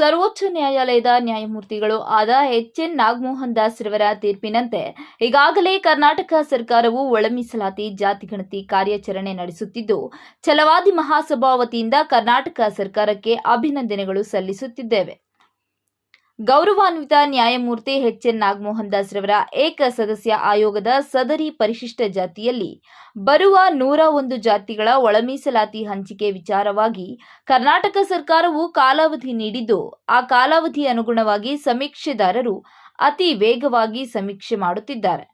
ಸರ್ವೋಚ್ಚ ನ್ಯಾಯಾಲಯದ ನ್ಯಾಯಮೂರ್ತಿಗಳು ಆದ ಎಚ್ ಎನ್ ನಾಗಮೋಹನ್ ದಾಸ್ ರವರ ತೀರ್ಪಿನಂತೆ ಈಗಾಗಲೇ ಕರ್ನಾಟಕ ಸರ್ಕಾರವು ಒಳ ಮೀಸಲಾತಿ ಜಾತಿಗಣತಿ ಕಾರ್ಯಾಚರಣೆ ನಡೆಸುತ್ತಿದ್ದು, ಛಲವಾದಿ ಮಹಾಸಭಾ ವತಿಯಿಂದ ಕರ್ನಾಟಕ ಸರ್ಕಾರಕ್ಕೆ ಅಭಿನಂದನೆಗಳು ಸಲ್ಲಿಸುತ್ತಿದ್ದೇವೆ. ಗೌರವಾನ್ವಿತ ನ್ಯಾಯಮೂರ್ತಿ ಎಚ್ ಎನ್ ನಾಗಮೋಹನ್ ದಾಸ್ ರವರ ಏಕ ಸದಸ್ಯ ಆಯೋಗದ ಸದರಿ ಪರಿಶಿಷ್ಟ ಜಾತಿಯಲ್ಲಿ ಬರುವ ನೂರ ಒಂದು ಜಾತಿಗಳ ಒಳಮೀಸಲಾತಿ ಹಂಚಿಕೆ ವಿಚಾರವಾಗಿ ಕರ್ನಾಟಕ ಸರ್ಕಾರವು ಕಾಲಾವಧಿ ನೀಡಿದ್ದು, ಆ ಕಾಲಾವಧಿ ಅನುಗುಣವಾಗಿ ಸಮೀಕ್ಷೆದಾರರು ಅತಿ ವೇಗವಾಗಿ ಸಮೀಕ್ಷೆ ಮಾಡುತ್ತಿದ್ದಾರೆ.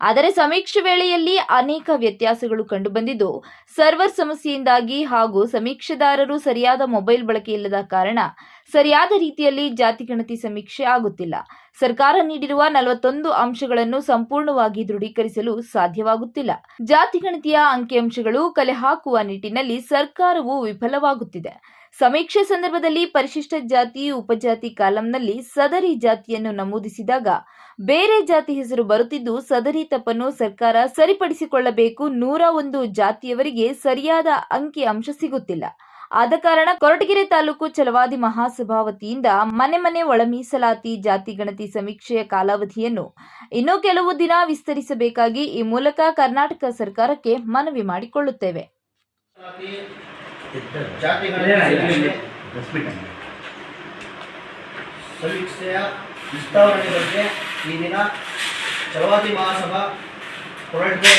ಆದರೆ ಸಮೀಕ್ಷೆ ವೇಳೆಯಲ್ಲಿ ಅನೇಕ ವ್ಯತ್ಯಾಸಗಳು ಕಂಡುಬಂದಿದ್ದು, ಸರ್ವರ್ ಸಮಸ್ಯೆಯಿಂದಾಗಿ ಹಾಗೂ ಸಮೀಕ್ಷೆದಾರರು ಸರಿಯಾದ ಮೊಬೈಲ್ ಬಳಕೆ ಇಲ್ಲದ ಕಾರಣ ಸರಿಯಾದ ರೀತಿಯಲ್ಲಿ ಜಾತಿ ಗಣತಿ ಸಮೀಕ್ಷೆ ಆಗುತ್ತಿಲ್ಲ. ಸರ್ಕಾರ ನೀಡಿರುವ ನಲವತ್ತೊಂದು ಅಂಶಗಳನ್ನು ಸಂಪೂರ್ಣವಾಗಿ ದೃಢೀಕರಿಸಲು ಸಾಧ್ಯವಾಗುತ್ತಿಲ್ಲ. ಜಾತಿ ಗಣತಿಯ ಅಂಕಿಅಂಶಗಳು ಕಲೆ ಹಾಕುವ ನಿಟ್ಟಿನಲ್ಲಿ ಸರ್ಕಾರವು ವಿಫಲವಾಗುತ್ತಿದೆ. ಸಮೀಕ್ಷೆ ಸಂದರ್ಭದಲ್ಲಿ ಪರಿಶಿಷ್ಟ ಜಾತಿ, ಉಪಜಾತಿ ಕಾಲಂನಲ್ಲಿ ಸದರಿ ಜಾತಿಯನ್ನು ನಮೂದಿಸಿದಾಗ ಬೇರೆ ಜಾತಿ ಹೆಸರು ಬರುತ್ತಿದ್ದು ಸದರಿ ತಪ್ಪನ್ನು ಸರ್ಕಾರ ಸರಿಪಡಿಸಿಕೊಳ್ಳಬೇಕು ನೂರ ಒಂದು ಜಾತಿಯವರಿಗೆ ಸರಿಯಾದ ಅಂಕಿ ಅಂಶ ಸಿಗುತ್ತಿಲ್ಲ. ಆದ ಕಾರಣ ಕೊರಟಗೆರೆ ತಾಲೂಕು ಛಲವಾದಿ ಮಹಾಸಭಾ ವತಿಯಿಂದ ಮನೆ ಮನೆ ಒಳ ಮೀಸಲಾತಿ ಜಾತಿ ಗಣತಿ ಸಮೀಕ್ಷೆಯ ಕಾಲಾವಧಿಯನ್ನು ಇನ್ನೂ ಕೆಲವು ದಿನ ವಿಸ್ತರಿಸಬೇಕಾಗಿ ಈ ಮೂಲಕ ಕರ್ನಾಟಕ ಸರ್ಕಾರಕ್ಕೆ ಮನವಿ ಮಾಡಿಕೊಳ್ಳುತ್ತೇವೆ. ಸಮೀಕ್ಷೆಯ ವಿಸ್ತರಣೆ ಬಗ್ಗೆ ಈ ದಿನ ಚಲವಾದಿ ಮಹಾಸಭಾ ಕೊರಟಗೆರೆ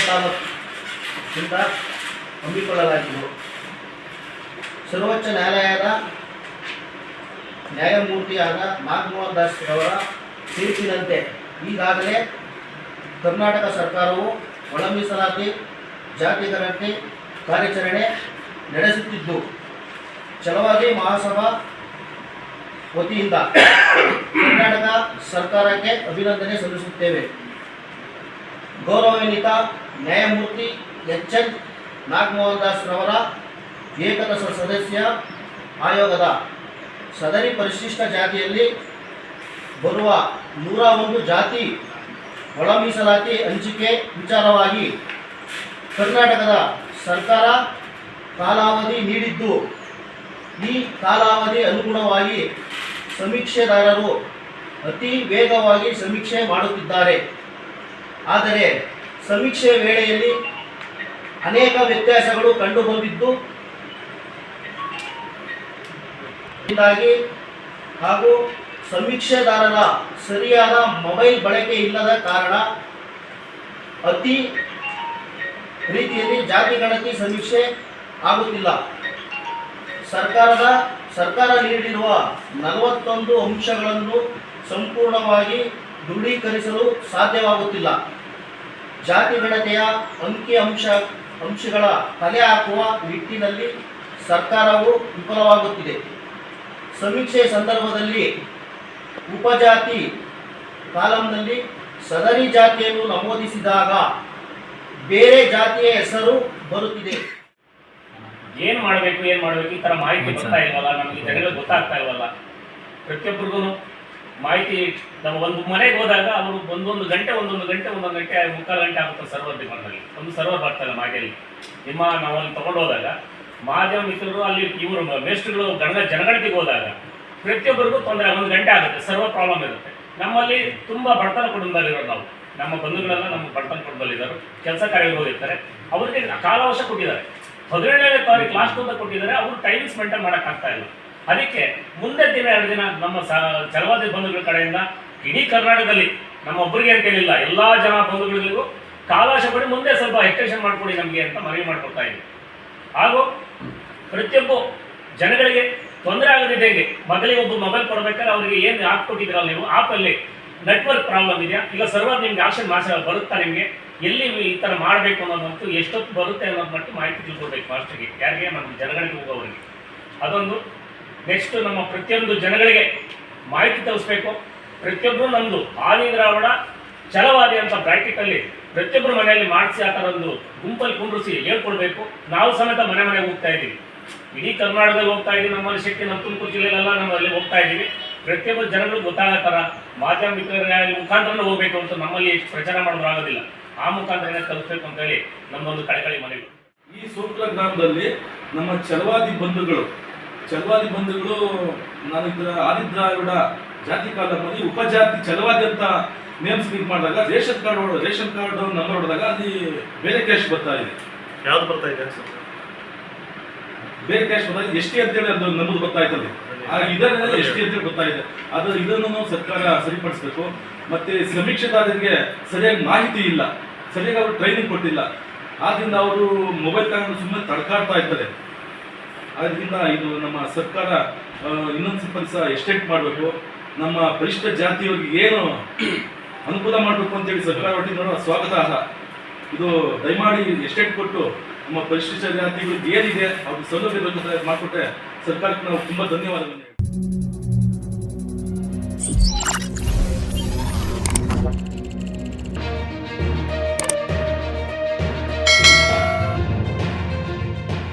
ಸರ್ವೋಚ್ಚ ನ್ಯಾಯಾಲಯದ ನ್ಯಾಯಮೂರ್ತಿಯಾದ ನಾಗಮೋಹನ್ ದಾಸ್ ಅವರ ತೀರ್ಪಿನಂತೆ ಈಗಾಗಲೇ ಕರ್ನಾಟಕ ಸರ್ಕಾರವು ಒಳ ಮೀಸಲಾತಿ ಜಾತಿ ಗಣತಿ ಕಾರ್ಯಾಚರಣೆ ನಡೆಸುತ್ತಿದ್ದು ಚಲವಾಗಿ ಮಹಾಸಭಾ ವತಿಯಿಂದ ಕರ್ನಾಟಕ ಸರ್ಕಾರಕ್ಕೆ ಅಭಿನಂದನೆ ಸಲ್ಲಿಸುತ್ತೇವೆ. ಗೌರವಾನ್ವಿತ ನ್ಯಾಯಮೂರ್ತಿ ಎಚ್ ಎನ್ ನಾಗಮೋಹನ್ ದಾಸ್ ರವರ ಏಕದಶ ಸದಸ್ಯ ಆಯೋಗದ ಸದರಿ ಪರಿಶಿಷ್ಟ ಜಾತಿಯಲ್ಲಿ ಬರುವ ನೂರ ಒಂದು ಜಾತಿ ಒಳ ಮೀಸಲಾತಿ ಹಂಚಿಕೆ ವಿಚಾರವಾಗಿ ಕರ್ನಾಟಕದ ಸರ್ಕಾರ ಕಾಲಾವಧಿ ನೀಡಿದ್ದು, ಈ ಕಾಲಾವಧಿ ಅನುಗುಣವಾಗಿ ಸಮೀಕ್ಷೆದಾರರು ಅತಿ ವೇಗವಾಗಿ ಸಮೀಕ್ಷೆ ಮಾಡುತ್ತಿದ್ದಾರೆ. ಆದರೆ, ಸಮೀಕ್ಷೆ ವೇಳೆಯಲ್ಲಿ ಅನೇಕ ವ್ಯತ್ಯಾಸಗಳು ಕಂಡುಬಂದಿದ್ದು ಹೀಗಾಗಿ ಹಾಗೂ ಸಮೀಕ್ಷೆದಾರರ ಸರಿಯಾದ ಮೊಬೈಲ್ ಬಳಕೆ ಇಲ್ಲದ ಕಾರಣ ಅತಿ ರೀತಿಯಲ್ಲಿ ಜಾತಿ ಗಣತಿ ಸಮೀಕ್ಷೆ ಆಗುತ್ತಿಲ್ಲ. ಸರ್ಕಾರದ, ಸರ್ಕಾರ ನೀಡಿರುವ ನಲವತ್ತೊಂದು ಅಂಶಗಳನ್ನು ಸಂಪೂರ್ಣವಾಗಿ ದೃಢೀಕರಿಸಲು ಸಾಧ್ಯವಾಗುತ್ತಿಲ್ಲ. ಜಾತಿ ಗಣತೆಯ ಅಂಕಿ ಅಂಶ, ಅಂಶಗಳ ತಲೆ ಹಾಕುವ ನಿಟ್ಟಿನಲ್ಲಿ ಸರ್ಕಾರವು ವಿಫಲವಾಗುತ್ತಿದೆ. ಸಮೀಕ್ಷೆ ಸಂದರ್ಭದಲ್ಲಿ ಉಪಜಾತಿ ಕಾಲಂನಲ್ಲಿ ಸದರಿ ಜಾತಿಯನ್ನು ನಮೂದಿಸಿದಾಗ ಬೇರೆ ಜಾತಿಯ ಹೆಸರು ಬರುತ್ತಿದೆ. ಏನ್ ಮಾಡಬೇಕು ಏನ್ ಮಾಡಬೇಕು ಈ ತರ ಮಾಹಿತಿ ಬರ್ತಾ ಇಲ್ವಲ್ಲ? ನಮಗೆ ಜನಗಳಿಗೆ ಗೊತ್ತಾಗ್ತಾ ಇಲ್ವಲ್ಲ? ಪ್ರತಿಯೊಬ್ಬರಿಗೂ ಮಾಹಿತಿ ನಮ್ಮ ಒಂದು ಮನೆಗೆ ಹೋದಾಗ ಅವರು ಒಂದೊಂದು ಗಂಟೆ ಒಂದೊಂದು ಗಂಟೆ ಒಂದೊಂದು ಗಂಟೆ ಮುಕ್ಕಾಲು ಗಂಟೆ ಆಗುತ್ತೆ ಸರ್ವರ್ ಡಿಪಾರ್ಟ್ನಲ್ಲಿ ಒಂದು ಸರ್ವರ್ ಬರ್ತಾರೆ ಮಾಹಿತಿಯಲ್ಲಿ. ನಿಮ್ಮ ನಾವು ಅಲ್ಲಿ ತಗೊಂಡು ಹೋದಾಗ ಮಾಧ್ಯಮ ಮಿತ್ರರು ಅಲ್ಲಿ ಇವರು ಮೇಸ್ಟ್ರುಗಳು ಗಣಗ ಜನಗಣತಿಗೆ ಹೋದಾಗ ಪ್ರತಿಯೊಬ್ಬರಿಗೂ ತೊಂದರೆ, ಒಂದು ಗಂಟೆ ಆಗುತ್ತೆ, ಸರ್ವ ಪ್ರಾಬ್ಲಮ್ ಇರುತ್ತೆ. ನಮ್ಮಲ್ಲಿ ತುಂಬಾ ಬಡತನ ಕುಟುಂಬದಲ್ಲಿರೋರು ನಾವು. ನಮ್ಮ ಬಂಧುಗಳೆಲ್ಲ ನಮ್ಮ ಬಡತನ ಕುಟುಂಬದಲ್ಲಿದ್ದಾರೆ. ಕೆಲಸ ಕಾರ್ಯಗಳು ಹೋಗಿರ್ತಾರೆ. ಅವರಿಗೆ ಕಾಲಾವಶ ಕೊಟ್ಟಿದ್ದಾರೆ. ಹದಿನೇಳನೇ ತಾರೀಕು ಲಾಸ್ಟ್ ಅಂತ ಕೊಟ್ಟಿದ್ದಾರೆ. ಅವರು ಟೈಮಿಂಗ್ಸ್ ಮೇಂಟೈನ್ ಮಾಡೋಕ್ಕಾಗ್ತಾ ಇಲ್ಲ. ಅದಕ್ಕೆ ಮುಂದೆ ದಿನ, ಎರಡು ದಿನ ನಮ್ಮ ಚಲವಾದಿ ಬಂಧುಗಳ ಕಡೆಯಿಂದ ಇಡೀ ಕರ್ನಾಟಕದಲ್ಲಿ ನಮ್ಮ ಒಬ್ಬರಿಗೆ ಅಂತೇನಿಲ್ಲ ಎಲ್ಲಾ ಜನ ಬಂಧುಗಳಿಗೂ ಕಾಲಾವಶ ಪಡಿ ಮುಂದೆ ಸ್ವಲ್ಪ ಎಕ್ಸ್ಟೆನ್ಷನ್ ಮಾಡ್ಕೊಡಿ ನಮಗೆ ಅಂತ ಮನವಿ ಮಾಡ್ಕೊಡ್ತಾ ಇದ್ದೀವಿ ಹಾಗೂ ಪ್ರತಿಯೊಬ್ಬ ಜನಗಳಿಗೆ ತೊಂದರೆ ಆಗದಿದೆ ಹೇಗೆ? ಮಗಳಿಗೆ ಒಬ್ಬ ಮೊಬೈಲ್ ಕೊಡ್ಬೇಕಾದ್ರೆ ಅವರಿಗೆ ಏನು ಆಪ್ ಕೊಟ್ಟಿದ್ದೀರಲ್ಲ ನೀವು? ಆಪಲ್ಲಿ ನೆಟ್ವರ್ಕ್ ಪ್ರಾಬ್ಲಮ್ ಇದೆಯಾ? ಇಲ್ಲ ಸರ್ವರ್ ನಿಮ್ಗೆ ಆಪ್ಷನ್ ಮಾಸ ಬರುತ್ತಾ ನಿಮಗೆ? ಎಲ್ಲಿ ಈ ಥರ ಮಾಡಬೇಕು ಅನ್ನೋದಂತೂ ಎಷ್ಟೊತ್ತು ಬರುತ್ತೆ ಅನ್ನೋದು ಮಟ್ಟು ಮಾಹಿತಿ ತಿಳ್ಕೊಬೇಕು ಮಾಸ್ಟರ್ಗೆ ಯಾರಿಗೆ? ನಮ್ಮ ಜನಗಳಿಗೆ ಹೋಗೋವರಿಗೆ. ಅದೊಂದು ನೆಕ್ಸ್ಟ್ ನಮ್ಮ ಪ್ರತಿಯೊಂದು ಜನಗಳಿಗೆ ಮಾಹಿತಿ ತಲುಪಿಸ್ಬೇಕು ಪ್ರತಿಯೊಬ್ಬರು ನಮ್ಮದು ಆದಿ ದ್ರಾವಣ ಛಲವಾದಿ ಅಂತ ಬ್ರಾಕೆಟಲ್ಲಿ ಪ್ರತಿಯೊಬ್ಬರು ಮನೆಯಲ್ಲಿ ಮಾಡಿಸಿ ಆ ಥರ ಒಂದು ಗುಂಪಲ್ಲಿ ಕುಂಡ್ರಿಸಿ ಹೇಳ್ಕೊಡ್ಬೇಕು. ನಾವು ಸಮೇತ ಮನೆ ಮನೆಗೆ ಹೋಗ್ತಾ ಇದ್ದೀವಿ. ಇಡೀ ಕರ್ನಾಟಕದಲ್ಲಿ ಹೋಗ್ತಾ ಇದ್ದೀವಿ ನಮ್ಮಲ್ಲಿ ಶಕ್ತಿ ನಮ್ಮ ತುಮಕೂರು ಜಿಲ್ಲೆಯಲ್ಲೆಲ್ಲ ನಮ್ಮಲ್ಲಿ ಹೋಗ್ತಾ ಇದ್ದೀವಿ. ಪ್ರತಿಯೊಬ್ಬ ಜನಗಳು ಗೊತ್ತಾಗೋ ಥರ ಮಾಧ್ಯಮ ಮಿತ್ರರ ಮುಖಾಂತರನೇ ಹೋಗಬೇಕು ಅಂತ ನಮ್ಮಲ್ಲಿ ಪ್ರಚಾರ ಮಾಡೋರು ಆಗೋದಿಲ್ಲ. ಆ ಮುಖಾಂತರನೇ ತಲುಪಬೇಕು ಅಂತೇಳಿ ನಮ್ಮೊಂದು ಕಳಕಳಿ ಮನವಿ. ಈ ಸೂಕ್ತ ಗ್ರಾಮದಲ್ಲಿ ನಮ್ಮ ಚಲವಾದಿ ಬಂಧುಗಳು ಚಲವಾದಿ ಬಂಧುಗಳು ನಾನು ಇದರ ಆದಿದ್ರಾವಿಡ ಜಾತಿ ಕಾಲದಲ್ಲಿ ಉಪಜಾತಿ ಚಲವಾದಿ ಅಂತ ನೇಮ್ಸ್ ಕ್ಲಿಕ್ ಮಾಡಿದಾಗ ration card ration card number ಹೊಡೆದಾಗ ಅಲ್ಲಿ ಬೇರೆ ಕ್ಯಾಶ್ ಬರ್ತಾ ಇದೆ. ಯಾವ್ದು ಬರ್ತಾ ಇದೆ ಸರ್? ಬೇರೆ ಕ್ಯಾಶ್ ಬಂದಾಗ ಎಸ್ ಟಿ ಅಂತೇಳಿ ಅದು ನಮ್ಮದು ಗೊತ್ತಾಯ್ತದೆ. ಇದನ್ನೆಲ್ಲ ಎಸ್ ಟಿ ಅಂತೇಳಿ ಗೊತ್ತಾಗಿದೆ. ಅದು ಇದನ್ನು ಸರ್ಕಾರ ಸರಿಪಡಿಸಬೇಕು. ಮತ್ತೆ ಸಮೀಕ್ಷೆದಾರರಿಗೆ ಸರಿಯಾಗಿ ಮಾಹಿತಿ ಇಲ್ಲ. ಸರಿಯಾಗಿ ಅವರು ಟ್ರೈನಿಂಗ್ ಕೊಟ್ಟಿಲ್ಲ. ಆದ್ದರಿಂದ ಅವರು ಮೊಬೈಲ್ ತಗೊಂಡು ಸುಮ್ಮನೆ ತಡ್ಕಾಡ್ತಾ ಇರ್ತಾರೆ ಅದರಿಂದ ಇದು ನಮ್ಮ ಸರ್ಕಾರ ಇನ್ನೊಂದು ಸ್ವಲ್ಪ ಸಹ ಎಸ್ಟೇಟ್ ಮಾಡಬೇಕು. ನಮ್ಮ ಪರಿಷ್ಠ ಜಾತಿಯವರಿಗೆ ಏನು ಅನುಕೂಲ ಮಾಡಬೇಕು ಅಂತೇಳಿ ಸರ್ಕಾರ ಒಟ್ಟಿಗೆ ನೋಡೋ ಸ್ವಾಗತಾರ್ಹ. ಇದು ದಯಮಾಡಿ ಎಸ್ಟೇಟ್ ಕೊಟ್ಟು ನಮ್ಮ ಪರಿಶಿಷ್ಟ ಜಾತಿಗಳಿಗೆ ಏನಿದೆ, ಅವ್ರಿಗೆ ಸೌಲಭ್ಯ ಮಾಡಿಕೊಟ್ರೆ ಸರ್ಕಾರಕ್ಕೆ ನಾವು ತುಂಬ ಧನ್ಯವಾದಗಳು